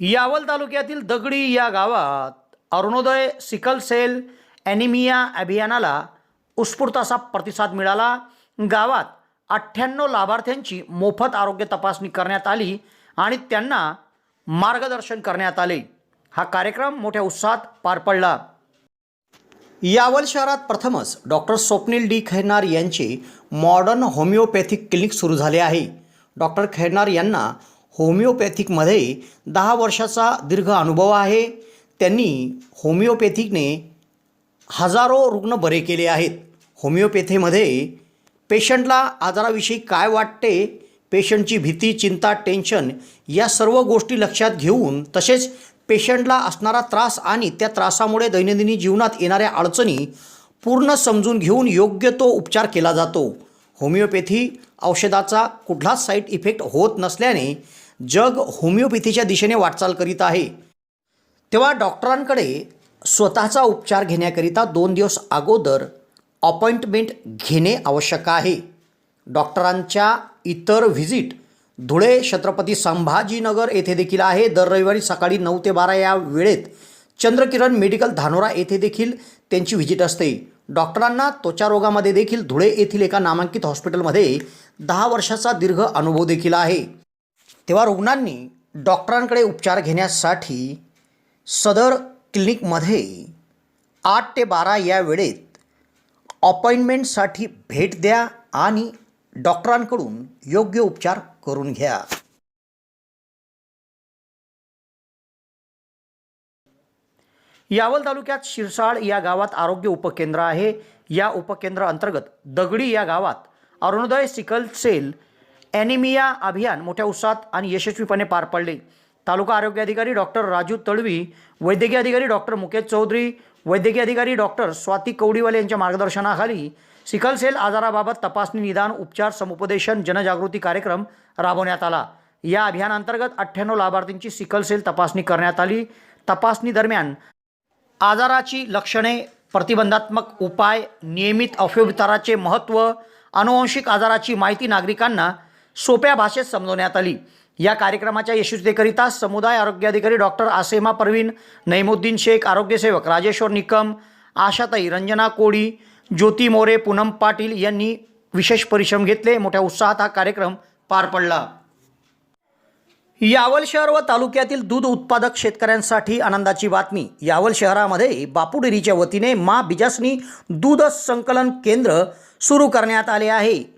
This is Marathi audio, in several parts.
यावल तालुक्यातील दगडी या गावात अरुणोदय सिकल सेल ॲनिमिया अभियानाला उत्स्फूर्त असा प्रतिसाद मिळाला. गावात अठ्ठ्याण्णव लाभार्थ्यांची मोफत आरोग्य तपासणी करण्यात आली आणि त्यांना मार्गदर्शन करण्यात आले. हा कार्यक्रम मोठ्या उत्साहात पार पडला. यावल शहरात प्रथमच डॉक्टर स्वप्नील डी खैरनार यांचे मॉडर्न होमिओपॅथिक क्लिनिक सुरू झाले आहे. डॉक्टर खैरनार यांना होमिओपॅथिकमध्ये दहा वर्षाचा दीर्घ अनुभव आहे. त्यांनी होमिओपॅथिकने हजारो रुग्ण बरे केले आहेत. होमिओपॅथीमध्ये पेशंटला आजाराविषयी काय वाटते पेशंटची भीती चिंता टेन्शन या सर्व गोष्टी लक्षात घेऊन तसेच पेशंटला असणारा त्रास आणि त्या त्रासामुळे दैनंदिनी जीवनात येणाऱ्या अडचणी पूर्ण समजून घेऊन योग्य तो उपचार केला जातो. होमिओपॅथी औषधाचा कुठलाच साईड इफेक्ट होत नसल्याने जग होमिओपॅथीच्या दिशेने वाटचाल करीत आहे. तेव्हा डॉक्टरांकडे स्वतःचा उपचार घेण्याकरिता दोन दिवस अगोदर अपॉइंटमेंट घेणे आवश्यक आहे. डॉक्टरांच्या इतर व्हिजिट धुळे छत्रपती संभाजीनगर येथे देखील आहे. दर रविवारी सकाळी नऊ ते बारा या वेळेत चंद्रकिरण मेडिकल धानोरा येथे देखील त्यांची व्हिजिट असते. डॉक्टरांना त्वचारोगामध्ये देखील धुळे येथील एका नामांकित हॉस्पिटलमध्ये दहा वर्षाचा दीर्घ अनुभव देखील आहे. तेव्हा रुग्णांनी डॉक्टरांकडे उपचार घेण्यासाठी सदर क्लिनिकमध्ये आठ ते बारा या वेळेत अपॉइंटमेंटसाठी भेट द्या आणि डॉक्टरांकडून योग्य उपचार करून घ्या. यावल तालुक्यात शिरसाळ या गावात आरोग्य उपकेंद्र आहे. या उपकेंद्र अंतर्गत दगडी या गावात अरुणोदय सिकल सेल ॲनिमिया अभियान मोठ्या उत्साहात आणि यशस्वीपणे पार पडले. तालुका आरोग्य अधिकारी डॉक्टर राजू तळवी वैद्यकीय अधिकारी डॉक्टर मुकेश चौधरी वैद्यकीय अधिकारी डॉक्टर स्वाती कवडीवाले यांच्या मार्गदर्शनाखाली सिकल सेल आजाराबाबत तपासणी निदान उपचार समुपदेशन जनजागृती कार्यक्रम राबवण्यात आला. या अभियानांतर्गत अठ्ठ्याण्णव लाभार्थींची सिकल सेल तपासणी करण्यात आली. तपासणी दरम्यान आजाराची लक्षणे प्रतिबंधात्मक उपाय नियमित अवयवविताराचे महत्त्व अनुवंशिक आजाराची माहिती नागरिकांना सोप्या भाषेत समजवण्यात आली. या कार्यक्रमाच्या यशस्वीतेकरिता समुदाय आरोग्य अधिकारी डॉक्टर आसेमा परवीन नैमुद्दीन शेख आरोग्यसेवक राजेश्वर निकम आशाताई रंजना कोडी ज्योती मोरे पूनम पाटील यांनी विशेष परिश्रम घेतले. मोठ्या उत्साहात हा कार्यक्रम पार पडला. यावल शहर व तालुक्यातील दूध उत्पादक शेतकऱ्यांसाठी आनंदाची बातमी. यावल शहरामध्ये बापुडेरीच्या वतीने मा बिजासनी दूध संकलन केंद्र सुरू करण्यात आले आहे.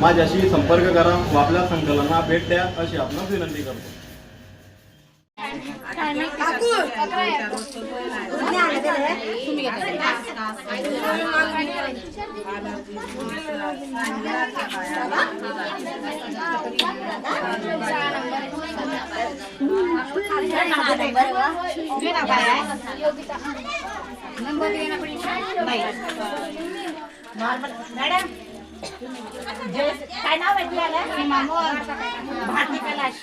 माझ्याशी संपर्क करा व आपल्या संकलनाला भेट द्या अशी आपण विनंती करतो. मॅडम. काय नाव आहे तुला भारती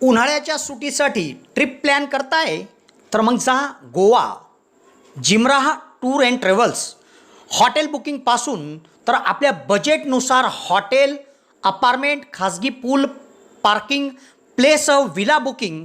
उन्हाळ्याच्या सुटीसाठी ट्रिप प्लॅन करताय? तर मग जा Goa. Jimraha tour and travels hotel बुकिंगपासून तर आपल्या बजेटनुसार हॉटेल अपार्टमेंट खाजगी pool parking place villa booking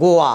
Goa